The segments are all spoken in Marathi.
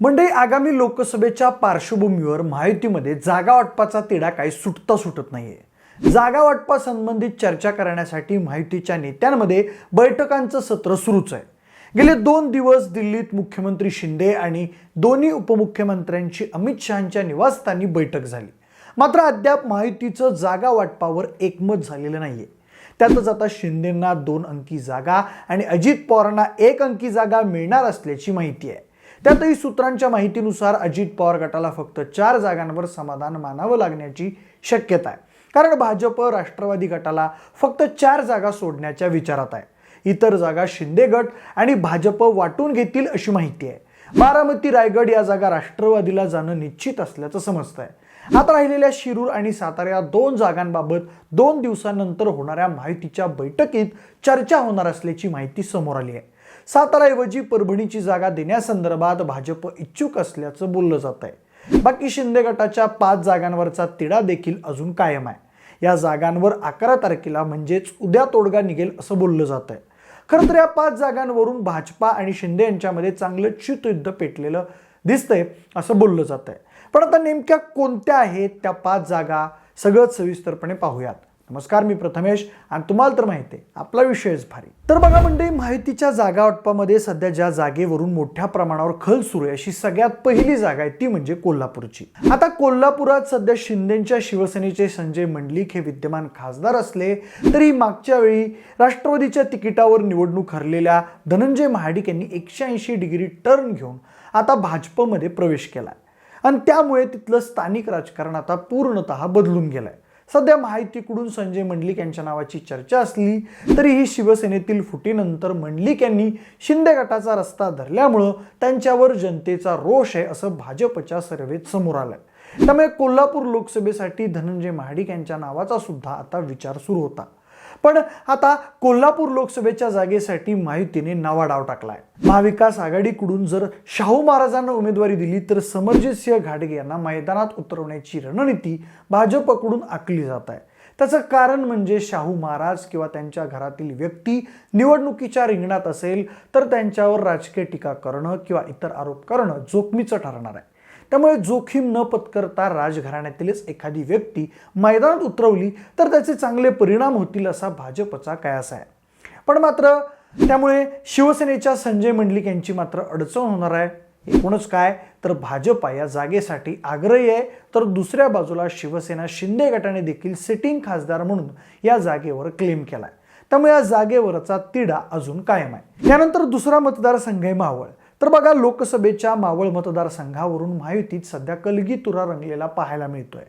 मंडळी आगामी लोकसभेच्या पार्श्वभूमीवर महायुतीमध्ये जागा वाटपाचा तिढा काही सुटता सुटत नाहीये. जागा वाटपासंबंधित चर्चा करण्यासाठी महायुतीच्या नेत्यांमध्ये बैठकांचं सत्र सुरूच आहे. गेले दोन दिवस दिल्लीत मुख्यमंत्री शिंदे आणि दोन्ही उपमुख्यमंत्र्यांची अमित शहांच्या निवासस्थानी बैठक झाली. मात्र अद्याप महायुतीचं जागा वाटपावर एकमत झालेलं नाहीये. त्यातच आता शिंदेंना दोन अंकी जागा आणि अजित पवारांना एक अंकी जागा मिळणार असल्याची माहिती आहे. त्यातही सूत्रांच्या माहितीनुसार अजित पवार गटाला फक्त चार जागांवर समाधान मानावं लागण्याची शक्यता आहे. कारण भाजप राष्ट्रवादी गटाला फक्त चार जागा सोडण्याच्या विचारात आहे. इतर जागा शिंदे गट आणि भाजप वाटून घेतील अशी माहिती आहे. बारामती रायगड या जागा राष्ट्रवादीला जाणं निश्चित असल्याचं समजत आहे आता राहिलेल्या शिरूर आणि सातारा या दोन जागांबाबत दोन दिवसानंतर होणाऱ्या माहितीच्या बैठकीत चर्चा होणार असल्याची माहिती समोर आली आहे. साताराऐवजी परभणीची जागा देण्यासंदर्भात भाजप इच्छुक असल्याचं बोललं जात आहे. बाकी शिंदे गटाच्या पाच जागांवरचा तिढा देखील अजून कायम आहे. या जागांवर अकरा तारखेला म्हणजेच उद्या तोडगा निघेल असं बोललं जात आहे. खरं तर या पाच जागांवरून भाजपा आणि शिंदे यांच्यामध्ये चांगलं शीतयुद्ध पेटलेलं दिसतंय असं बोललं जात आहे. पण आता नेमक्या कोणत्या आहेत त्या पाच जागा सगळंच सविस्तरपणे पाहूयात. नमस्कार मी प्रथमेश आणि तुम्हाला तर माहिती आहे आपला विषयच भारी. तर बघा म्हणजे माहितीच्या जागा वाटपामध्ये सध्या ज्या जागेवरून मोठ्या प्रमाणावर खल सुरू आहे अशी सगळ्यात पहिली जागा आहे ती म्हणजे कोल्हापूरची. आता कोल्हापुरात सध्या शिंदेच्या शिवसेनेचे संजय मंडलिक हे विद्यमान खासदार असले तरी मागच्या वेळी राष्ट्रवादीच्या तिकिटावर निवडणूक हरलेल्या धनंजय महाडिक यांनी एकशे ऐंशी डिग्री टर्न घेऊन आता भाजपमध्ये प्रवेश केला आणि त्यामुळे तिथलं स्थानिक राजकारण आता पूर्णतः बदलून गेलंय. सध्या माहितीकडून संजय मंडलिक यांच्या नावाची चर्चा असली तरीही शिवसेनेतील फुटीनंतर मंडलिक यांनी शिंदे गटाचा रस्ता धरल्यामुळं त्यांच्यावर जनतेचा रोष आहे असं भाजपच्या सर्वेत समोर आलंय. त्यामुळे कोल्हापूर लोकसभेसाठी धनंजय महाडिक यांच्या नावाचा सुद्धा आता विचार सुरू होता. पण आता कोल्हापूर लोकसभेच्या जागेसाठी माहितीने नवा डाव टाकलाय. महाविकास आघाडीकडून जर शाहू महाराजांना उमेदवारी दिली तर समरजितसिंह घाटगे यांना मैदानात उतरवण्याची रणनीती भाजपकडून आखली जात आहे. त्याचं कारण म्हणजे शाहू महाराज किंवा त्यांच्या घरातील व्यक्ती निवडणुकीच्या रिंगणात असेल तर त्यांच्यावर राजकीय टीका करणं किंवा इतर आरोप करणं जोखमीचं ठरणार आहे. त्यामुळे जोखीम न पत्करता राजघराण्यातीलच एखादी व्यक्ती मैदानात उतरवली तर त्याचे चांगले परिणाम होतील असा भाजपचा कयास आहे. पण मात्र त्यामुळे शिवसेनेच्या संजय मंडलिक यांची मात्र अडचण होणार आहे. एकूणच काय? तर भाजपा या जागेसाठी आग्रही आहे. तर दुसऱ्या बाजूला शिवसेना शिंदे गटाने देखील सिटिंग खासदार म्हणून या जागेवर क्लेम केलाय. त्यामुळे या जागेवरचा तिढा अजून कायम आहे. त्यानंतर दुसरा मतदारसंघ आहे मावळ. तर बघा लोकसभेच्या मावळ मतदारसंघावरून महायुतीत सध्या कलगी तुरा रंगलेला पाहायला मिळतोय.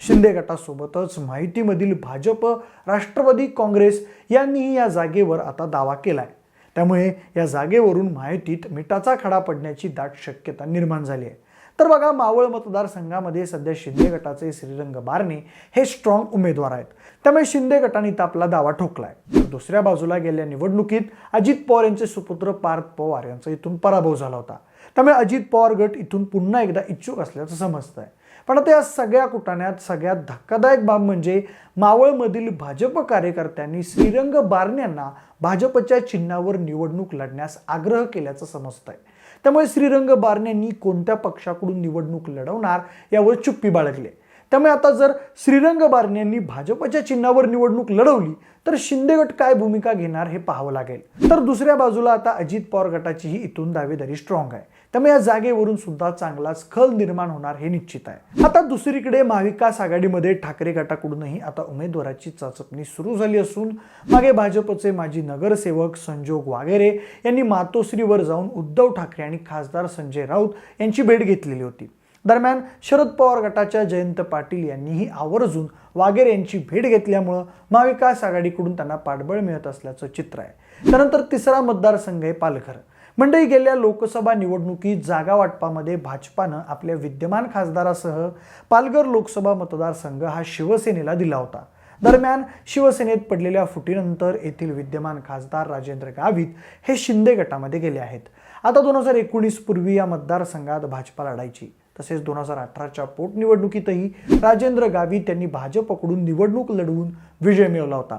शिंदे गटासोबतच माहितीमधील भाजप राष्ट्रवादी काँग्रेस यांनीही या जागेवर आता दावा केलाय. त्यामुळे या जागेवरून माहितीत मिठाचा खडा पडण्याची दाट शक्यता निर्माण झाली आहे. तर बघा मावळ मतदारसंघामध्ये सध्या शिंदे गटाचे श्रीरंग बारणे हे स्ट्रॉंग उमेदवार आहेत. त्यामुळे शिंदे गटाने इथं आपला दावा ठोकलाय. तर दुसऱ्या बाजूला गेल्या निवडणुकीत अजित पवार यांचे सुपुत्र पार्थ पवार यांचा इथून पराभव झाला होता. त्यामुळे अजित पवार गट इथून पुन्हा एकदा इच्छुक असल्याचं समजतंय. पण आता या सगळ्या कुटाण्यात सगळ्यात धक्कादायक बाब म्हणजे मावळमधील भाजप कार्यकर्त्यांनी श्रीरंग बारण्यांना भाजपच्या चिन्हावर निवडणूक लढण्यास आग्रह केल्याचं समजतंय. त्यामुळे श्रीरंग बारण्यांनी कोणत्या पक्षाकडून निवडणूक लढवणार यावर चुप्पी बाळगली. त्यामुळे आता जर श्रीरंग बारण्यांनी भाजपच्या चिन्हावर निवडणूक लढवली तर शिंदे गट काय भूमिका घेणार हे पाहावं लागेल. तर दुसऱ्या बाजूला आता अजित पवार गटाचीही इथून दावेदारी स्ट्रॉंग आहे. त्यामुळे या जागेवरून सुद्धा चांगलाच खल निर्माण होणार हे निश्चित आहे. आता दुसरीकडे महाविकास आघाडीमध्ये ठाकरे गटाकडूनही आता उमेदवाराची चाचपणी सुरू झाली असून मागे भाजपचे माजी नगरसेवक संजोग वागेरे यांनी मातोश्रीवर जाऊन उद्धव ठाकरे आणि खासदार संजय राऊत यांची भेट घेतलेली होती. दरम्यान शरद पवार गटाच्या जयंत पाटील यांनीही आवर्जून वागेरे यांची भेट घेतल्यामुळं महाविकास आघाडीकडून त्यांना पाठबळ मिळत असल्याचं चित्र आहे. त्यानंतर तिसरा मतदारसंघ आहे पालघर. मंडळी गेल्या लोकसभा निवडणुकीत जागा वाटपामध्ये भाजपानं आपल्या विद्यमान खासदारासह पालघर लोकसभा मतदारसंघ हा शिवसेनेला दिला होता. दरम्यान शिवसेनेत पडलेल्या फुटीनंतर येथील विद्यमान खासदार राजेंद्र गावित हे शिंदे गटामध्ये गेले आहेत. आता दोन हजार एकोणीस पूर्वी या मतदारसंघात भाजपा लढायची. तसेच दोन हजार अठराच्या पोटनिवडणुकीतही राजेंद्र गावित यांनी भाजपकडून निवडणूक लढवून विजय मिळवला होता.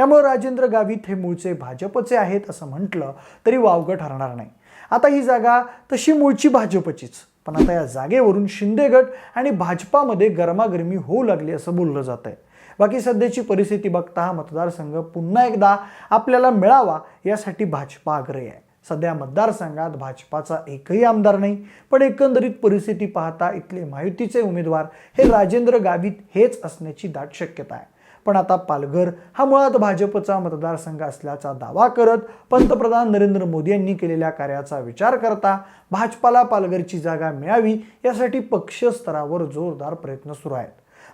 त्यामुळे राजेंद्र गावित हे मूळचे भाजपचे आहेत असं म्हटलं तरी वावगं ठरणार नाही. आता ही जागा तशी मूळची भाजपचीच. पण आता या जागेवरून शिंदे गट आणि भाजपामध्ये गरमागरमी होऊ लागली असं बोललं जात आहे बाकी सध्याची परिस्थिती बघता हा मतदारसंघ पुन्हा एकदा आपल्याला मिळावा यासाठी भाजपा आग्रही आहे. सध्या मतदारसंघात भाजपाचा एकही आमदार नाही पण एकंदरीत परिस्थिती पाहता इथले महायुतीचे उमेदवार हे राजेंद्र गावित हेच असण्याची दाट शक्यता आहे. पण आता पालघर हा मुळात भाजपचा मतदारसंघ असल्याचा दावा करत पंतप्रधान नरेंद्र मोदी यांनी केलेल्या कार्याचा विचार करता भाजपाला पालघरची जागा मिळावी यासाठी पक्षीय स्तरावर जोरदार प्रयत्न सुरू आहेत.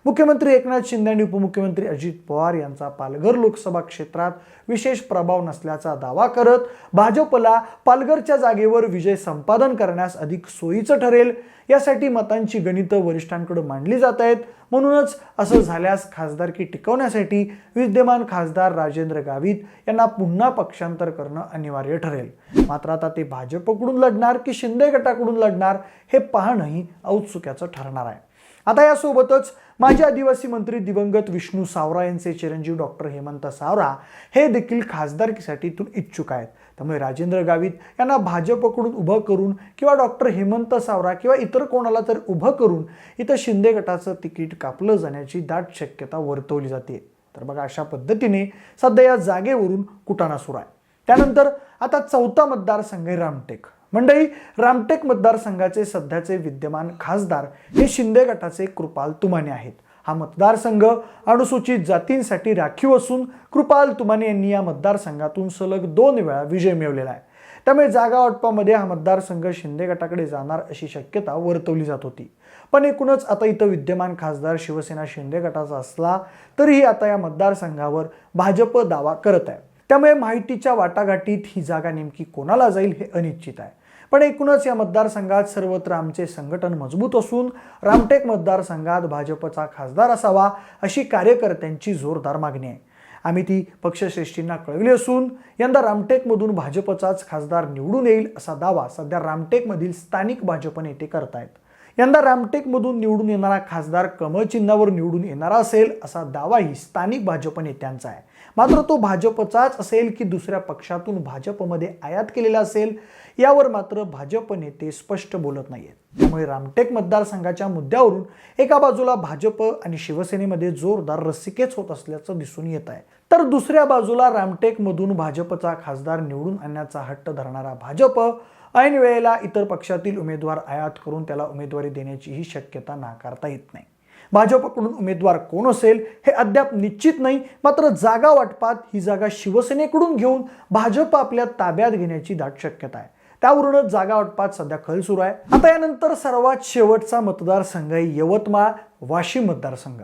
मुख्यमंत्री एकनाथ शिंदे आणि उपमुख्यमंत्री अजित पवार यांचा पालघर लोकसभा क्षेत्रात विशेष प्रभाव नसल्याचा दावा करत भाजपला पालघरच्या जागेवर विजय संपादन करण्यास अधिक सोयीचं ठरेल यासाठी मतांची गणितं वरिष्ठांकडून मांडली जात आहेत. म्हणूनच असं झाल्यास खासदारकी टिकवण्यासाठी विद्यमान खासदार राजेंद्र गावित यांना पुन्हा पक्षांतर करणं अनिवार्य ठरेल. मात्र आता ते भाजपकडून लढणार की शिंदे गटाकडून लढणार हे पाहणंही औत्सुक्याचं ठरणार आहे. आता यासोबतच माजी आदिवासी मंत्री दिवंगत विष्णू सावरा यांचे चिरंजीव डॉक्टर हेमंत सावरा हे देखील खासदारकीसाठी इथून इच्छुक आहेत. त्यामुळे राजेंद्र गावित यांना भाजपकडून उभं करून किंवा डॉक्टर हेमंत सावरा किंवा इतर कोणाला तर उभं करून इथं शिंदे गटाचं तिकीट कापलं जाण्याची दाट शक्यता वर्तवली जाते. तर बघा अशा पद्धतीने सध्या या जागेवरून कुटाणा सुरू आहे. त्यानंतर आता चौथा मतदारसंघ आहे रामटेक. मंडळी रामटेक मतदारसंघाचे सध्याचे विद्यमान खासदार हे शिंदे गटाचे कृपाल तुमाने आहेत. हा मतदारसंघ अनुसूचित जातींसाठी राखीव असून कृपाल तुमाने यांनी या मतदारसंघातून सलग दोन वेळा विजय मिळवलेला आहे. त्यामुळे जागा वाटपामध्ये हा मतदारसंघ शिंदे गटाकडे जाणार अशी शक्यता वर्तवली जात होती. पण एकूणच आता इथं विद्यमान खासदार शिवसेना शिंदे गटाचा असला तरीही आता या मतदारसंघावर भाजप दावा करत आहे. त्यामुळे माहितीच्या वाटाघाटीत ही जागा नेमकी कोणाला जाईल हे अनिश्चित आहे. पण एकूणच या मतदारसंघात सर्वत्र आमचे संघटन मजबूत असून रामटेक मतदारसंघात भाजपचा खासदार असावा अशी कार्यकर्त्यांची जोरदार मागणी आहे. आम्ही ती पक्षश्रेष्ठींना कळविली असून यंदा रामटेकमधून भाजपचाच खासदार निवडून येईल असा दावा सध्या रामटेकमधील स्थानिक भाजप नेते करतायत. यंदा रामटेकमधून निवडून येणारा खासदार कमळ चिन्हावर निवडून येणारा असेल असा दावाही स्थानिक भाजप नेत्यांचा आहे. मात्र तो भाजपचाच असेल की दुसऱ्या पक्षातून भाजपमध्ये आयात केलेला असेल? यावर मात्र भाजप नेते स्पष्ट बोलत नाहीयेत. त्यामुळे रामटेक मतदारसंघाच्या मुद्द्यावरून एका बाजूला भाजप आणि शिवसेनेमध्ये जोरदार रस्सिकेच होत असल्याचं दिसून येत आहे. तर दुसऱ्या बाजूला रामटेकमधून भाजपचा खासदार निवडून आणण्याचा हट्ट धरणारा भाजप ऐन वेळेला इतर पक्षातील उमेदवार आयात करून त्याला उमेदवारी देण्याचीही शक्यता नाकारता येत नाही. भाजपकडून उमेदवार कोण असेल हे अद्याप निश्चित नाही मात्र जागा वाटपात ही जागा शिवसेनेकडून घेऊन भाजप आपल्या ताब्यात घेण्याची दाट शक्यता आहे. त्यावरूनच जागा वाटपात सध्या खल सुरू आहे. आता यानंतर सर्वात शेवटचा मतदारसंघ आहे यवतमाळ वाशिम मतदारसंघ.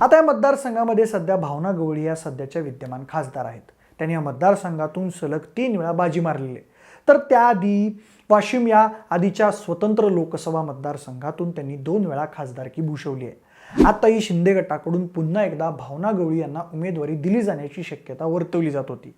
आता या मतदारसंघामध्ये सध्या भावना गवळी या सध्याच्या विद्यमान खासदार आहेत. त्यांनी या मतदारसंघातून सलग तीन वेळा बाजी मारलेली तर त्याआधी वाशिम या आधीच्या स्वतंत्र लोकसभा मतदारसंघातून त्यांनी दोन वेळा खासदारकी भूषवली आहे. आताही शिंदे गटाकडून पुन्हा एकदा भावना गवळी यांना उमेदवारी दिली जाण्याची शक्यता वर्तवली जात होती.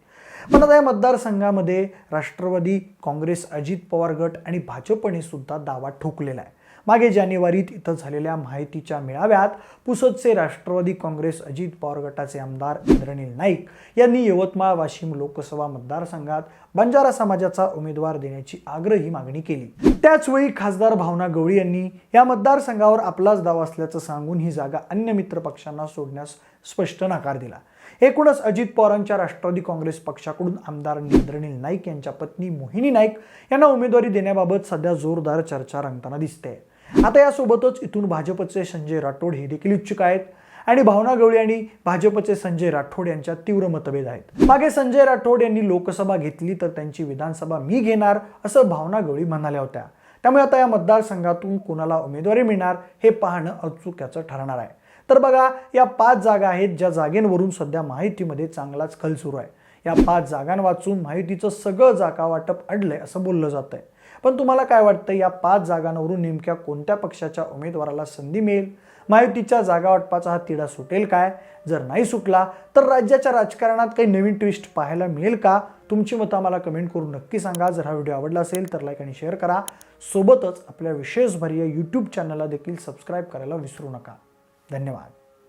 पण आता या मतदारसंघामध्ये राष्ट्रवादी काँग्रेस अजित पवार गट आणि भाजपने सुद्धा दावा ठोकलेला आहे. मागे जानेवारीत इथं झालेल्या माहितीच्या मेळाव्यात पुसदचे राष्ट्रवादी काँग्रेस अजित पवार गटाचे आमदार इंद्रनील नाईक यांनी यवतमाळ वाशिम लोकसभा मतदारसंघात बंजारा समाजाचा उमेदवार देण्याची आग्रही मागणी केली. त्याचवेळी खासदार भावना गवळी यांनी या मतदारसंघावर आपलाच दावा असल्याचं सांगून ही जागा अन्य मित्र पक्षांना सोडण्यास स्पष्ट नकार दिला. एकूणच अजित पवारांच्या राष्ट्रवादी काँग्रेस पक्षाकडून आमदार इंद्रनील नाईक यांच्या पत्नी मोहिनी नाईक यांना उमेदवारी देण्याबाबत सध्या जोरदार चर्चा रंगताना दिसते. आता यासोबतच इथून भाजपचे संजय राठोड हे देखील इच्छुक आहेत आणि भावना गवळी आणि भाजपचे संजय राठोड यांच्यात तीव्र मतभेद आहेत. मागे संजय राठोड यांनी लोकसभा घेतली तर त्यांची विधानसभा मी घेणार असं भावना गवळी म्हणाल्या होत्या. त्यामुळे आता या मतदारसंघातून कोणाला उमेदवारी मिळणार हे पाहणं औत्सुक्याचं ठरणार आहे. तर बघा या पाच जागा आहेत ज्या जागेंवरून सध्या माहितीमध्ये चांगलाच खल सुरू आहे. या पाच जागां वाचून माहितीचं सगळं जागा वाटप अडलंय असं बोललं जात आहे पण तुम्हाला काय वाटतं या पाच जागांवरून नेमक्या कोणत्या पक्षाच्या उमेदवाराला संधी मिळेल? माहितीच्या जागा वाटपाचा हा तिढा सुटेल काय? जर नाही सुटला तर राज्याच्या राजकारणात काही नवीन ट्विस्ट पाहायला मिळेल का? तुमची मतं आम्हाला कमेंट करून नक्की सांगा. जर हा व्हिडिओ आवडला असेल तर लाईक आणि शेअर करा. सोबतच आपल्या विशेषभर यूट्यूब चॅनलला देखील सबस्क्राईब करायला विसरू नका. धन्यवाद.